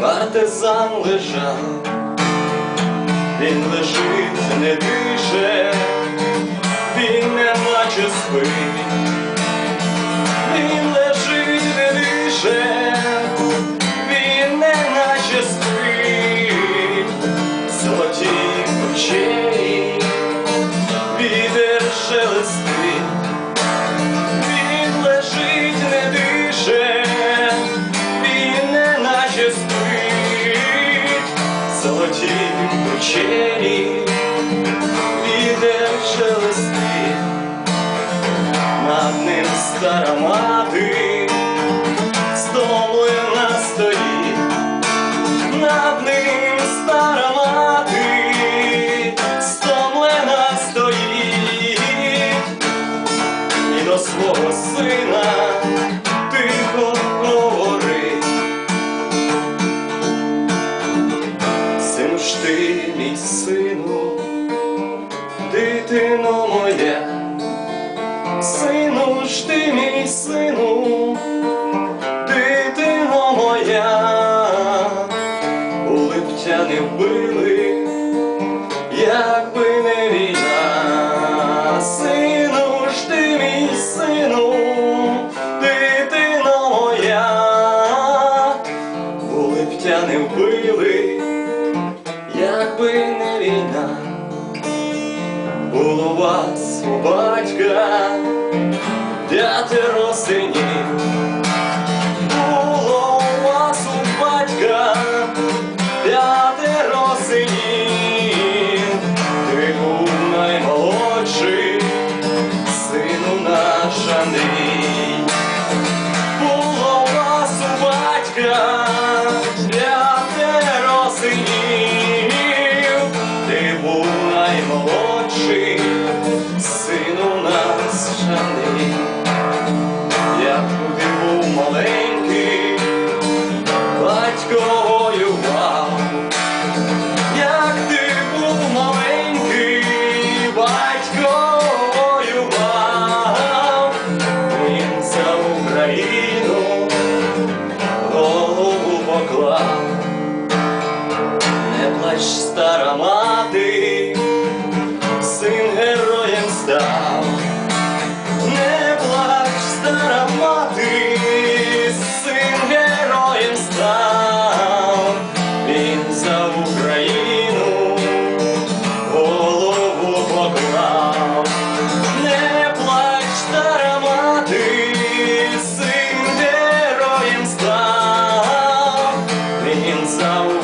партизан лежав, він лежить, не дише, кучері, вітер шелестить, над ним стара мати, дитино моя, сину ж ти, мій сину, дитино моя, у липтяни вбили, якби не війна, сину ж ти, мій сину, дитино моя, у липтяни вбили, у батька п'ятеро синів. У батька п'ятеро синів, ти був наймолодший, сину наша Андрій. Плач, стара син героєм став. Не плач, стара мати, син героєм став, він за Україну голову поклав. Не плач, стара мати, син героєм став, він за Україну